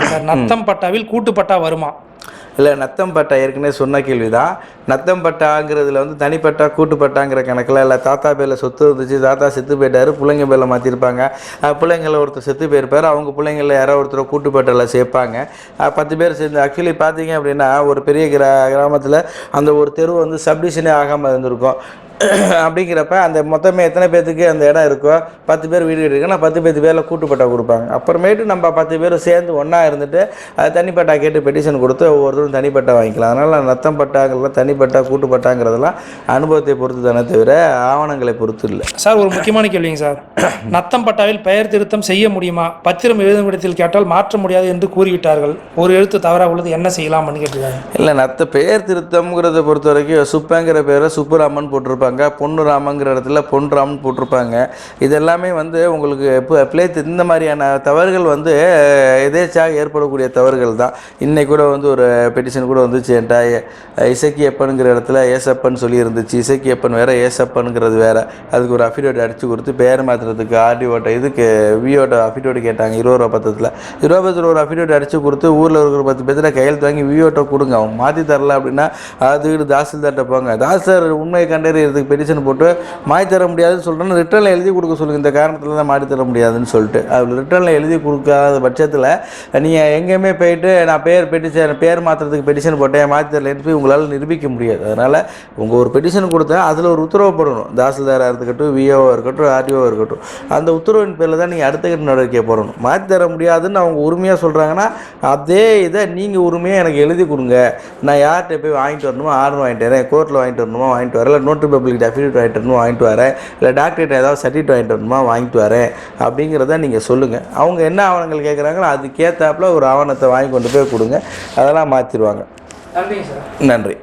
Sir Natham பட்டாவில் கூட்டு பட்டா வருமா? இல்லை நத்தம் பட்டா ஏற்கனவே சொன்ன கேள்வி தான் நத்தம் பட்டாங்கிறதுல வந்து தனிப்பட்டா கூட்டு பட்டாங்கிற கணக்கில் இல்லை தாத்தா பேரில் சொத்து இருந்துச்சு தாத்தா செத்து போயிட்டாரு பிள்ளைங்க பேரில் மாற்றிருப்பாங்க பிள்ளைங்கள ஒருத்தர் செத்து போயிருப்பார் அவங்க பிள்ளைங்கள யாரோ ஒருத்தர் கூட்டு பட்டில் சேர்ப்பாங்க பத்து பேர் சேர்ந்து ஆக்சுவலி பார்த்தீங்க அப்படின்னா ஒரு பெரிய கிரா கிராமத்தில் அந்த ஒரு தெரு வந்து சப்டிஷனே ஆகாமல் இருந்திருக்கும். அப்படிங்கிறப்ப அந்த மொத்தமே எத்தனை பேர்த்துக்கு அந்த இடம் இருக்கோ பத்து பேர் வீடு இருக்குன்னா பத்து பத்து பேரில் கூட்டுப்பட்டா கொடுப்பாங்க. அப்புறமேட்டு நம்ம பத்து பேர் சேர்ந்து ஒன்றா இருந்துட்டு அது தனிப்பட்டா கேட்டு பெட்டிஷன் கொடுத்து ஒவ்வொருத்தரும் தனிப்பட்டா வாங்கிக்கலாம். அதனால் நத்தம் பட்டாங்கிறதுலாம் தனிப்பட்டா கூட்டுப்பட்டாங்கிறதெல்லாம் அனுபவத்தை பொறுத்து தானே தவிர ஆவணங்களை பொறுத்து இல்லை. சார் ஒரு முக்கியமான கேள்விங்க சார். நத்தம் பட்டாவில் பெயர் திருத்தம் செய்ய முடியுமா? பத்திரம் எழுதும் இடத்தில் கேட்டால் மாற்ற முடியாது என்று கூறிவிட்டார்கள். ஒரு எழுத்து தவறாக உள்ளது என்ன செய்யலாம்னு கேட்டிருக்காங்க? இல்லை நத்த பெயர் திருத்தம்ங்கிறத பொறுத்த வரைக்கும் சுப்பங்கிற பேரை சுப்புராமன் போட்டிருப்பாங்க. பொன்னு ராமங்கிற இடத்துல பொன் ராம்னு போட்டிருப்பாங்க. இது எல்லாமே வந்து உங்களுக்கு இப்போ பிளே இந்த மாதிரியான தவறுகள் வந்து எதேச்சாக ஏற்படக்கூடிய தவறுகள் தான். இன்னைக்கு கூட வந்து ஒரு பெட்டிஷன் கூட வந்துச்சு. என்கிட்ட இசக்கியப்பனுங்கிற இடத்துல ஏசப்பன் சொல்லி இருந்துச்சு இசக்கியப்பன் வேற ஏசப்பனுங்கிறது வேற. அதுக்கு ஒரு அஃபிடேவிட் அடித்து கொடுத்து பேர் மாற்றுறதுக்கு ஆர்டிஓட்ட இதுக்கு விஓட்ட அஃபிடேவிட் கேட்டாங்க இருபது ரூபா பத்தத்தில் இருபது பத்தில் ஒரு அஃபிடேவிட் அடித்து கொடுத்து ஊரில் இருக்கிற பத்து பேர்த்தில் கையெழுத்து வாங்கி விஓட்ட கொடுங்க. அவன் மாற்றி தரல அப்படின்னா அது வீடு போங்க. தாசில்தார் உண்மையை கண்டறியறதுக்கு பெட்டிஷன் போட்டு மாற்றி தர முடியாதுன்னு சொல்கிறேன்னு ரிட்டர்னில் எழுதி கொடுக்க சொல்லுங்கள் இந்த காரணத்தில் தான் மாற்றி தர முடியாதுன்னு சொல்லிட்டு. அது ரிட்டர்னில் எழுதி கொடுக்காத பட்சத்தில் நீங்கள் எங்கேயுமே போயிட்டு நான் பேர் பெட்டிஷன் பேர் மாற்றுறதுக்கு பெட்டிஷன் போட்டேன் மாற்றி தரலன்னு போய் உங்களால் நிரூபிக்க முடியாது. அதனால் உங்கள் ஒரு பெட்டிஷன் கொடுத்தா அதில் ஒரு உத்தரவு போடணும். தாசில்தாராக இருக்கட்டும் விஓவாக இருக்கட்டும் ஆர்டிஓவாக இருக்கட்டும். அந்த உத்தரவின் பேரில் தான் நீங்கள் அடுத்த கட்ட நடவடிக்கை போடணும். மாற்றி தர முடியாதுன்னு அவங்க உரிமையாக சொல்கிறாங்கன்னா அதே இதை நீங்கள் உரிமையாக எனக்கு எழுதி கொடுங்க. நான் யார்கிட்ட போய் வாங்கிட்டு வரணுமோ ஆர்டர் வாங்கிட்டு வரேன். கோர்ட்டில் வாங்கிட்டு வரணுமா வாங்கிட்டு வரல நோட்டு பப்ளிக் அஃபிடேவிட் வாங்கிட்டு வரணுமா வாங்கிட்டு வரேன். இல்லை டாக்டர்கிட்ட ஏதாவது சர்டிஃபிகேட் வாங்கிட்டு வரணுமா வாங்கிட்டு வரேன். அப்படிங்கிறத நீங்கள் சொல்லுங்கள் அவங்க என்ன ஆவணங்கள் கேட்குறாங்களோ அதுக்கேற்றாப்புல ஒரு ஆவணத்தை வாங்கி கொண்டு போய் கொடுங்க. அதெல்லாம் மாற்றிடுவாங்க சார். நன்றி.